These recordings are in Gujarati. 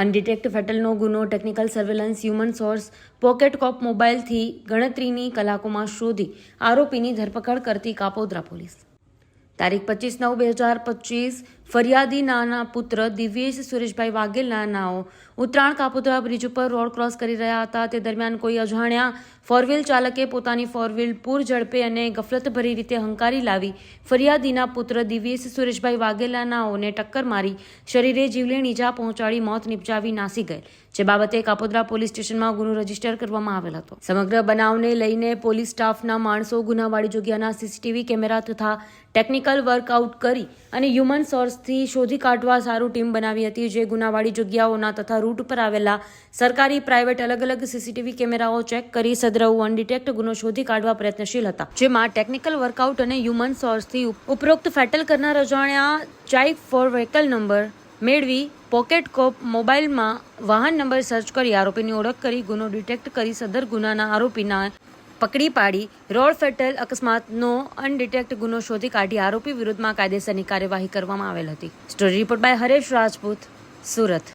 અનડિટેક્ટ ફેટલનો ગુનો, technical surveillance, human source, pocket cop મોબાઈલથી ગણતરીની કલાકોમાં શોધી આરોપીની ધરપકડ કરતી કાપોદ્રા પોલીસ. તારીખ પચીસ નવ બે હજાર પચીસ ફરિયાદી નાના પુત્ર દિવ્યેશ સુરેશભાઈ વાઘેલના નાઓ ઉત્તરાણ કાપોદ્રા બ્રિજ ઉપર રોડ ક્રોસ કરી રહ્યા હતા. તે દરમિયાન કોઈ અજાણ્યા ફોરવ્હીલ ચાલકે પોતાની ફોરવ્હીલ પૂર ઝડપે અને ગફલતભરી રીતે હંકારી લાવી ફરિયાદીના પુત્ર દિવ્યેશ સુરેશભાઈ વાઘેલા નાઓને ટક્કર મારી શરીરે જીવલેણ ઈજા પહોંચાડી મોત નિપજાવી નાસી ગયેલ. જે બાબતે કાપોદ્રા પોલીસ સ્ટેશનમાં ગુનો રજિસ્ટર કરવામાં આવેલ હતો. સમગ્ર બનાવને લઈને પોલીસ સ્ટાફના માણસો, ગુનાવાળી જગ્યાના સીસીટીવી કેમેરા તથા ટેકનિકલ વર્કઆઉટ કરી અને હ્યુમન સોર્સથી શોધી કાઢવા સારું ટીમ બનાવી હતી જે ગુનાવાળી જગ્યાઓના તથા રૂટ પર આવેલા સરકારી, પ્રાઇવેટ અલગ અલગ સીસીટીવી કેમેરાઓ ચેક કરી સદ્રવ અનડિટેક્ટ ગુનો શોધી કાઢવા પ્રયત્નશીલ હતા, જેમાં ટેકનિકલ વર્કઆઉટ અને હ્યુમન સોર્સથી ઉપરોક્ત ફેટલ કરનાર અજાણ્યા ચાઇક ફોર વ્હીકલ નંબર મેળવી પોકેટ કોપ મોબાઈલમાં વાહન નંબર સર્ચ કરી આરોપીની ઓળખ કરી ગુનો ડિટેક્ટ કરી સદર ગુનાના આરોપીના પકડી પાડી, રોડ ફેટલ અકસ્માતનો અનડિટેક્ટ ગુનો શોધી કાઢી આરોપી વિરુદ્ધમાં કાયદેસરની કાર્યવાહી કરવામાં આવેલ હતી. Story report by Haresh Rajput, Surat.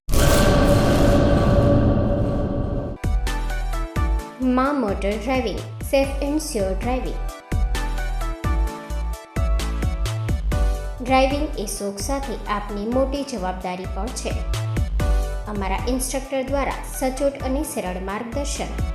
મા motor driving, safe and sure driving. Driving એ શોખ સાથે આપની મોટી જવાબદારી પણ છે. અમારા ઇન્સ્ટ્રક્ટર દ્વારા સચોટ અને સરળ માર્ગદર્શન.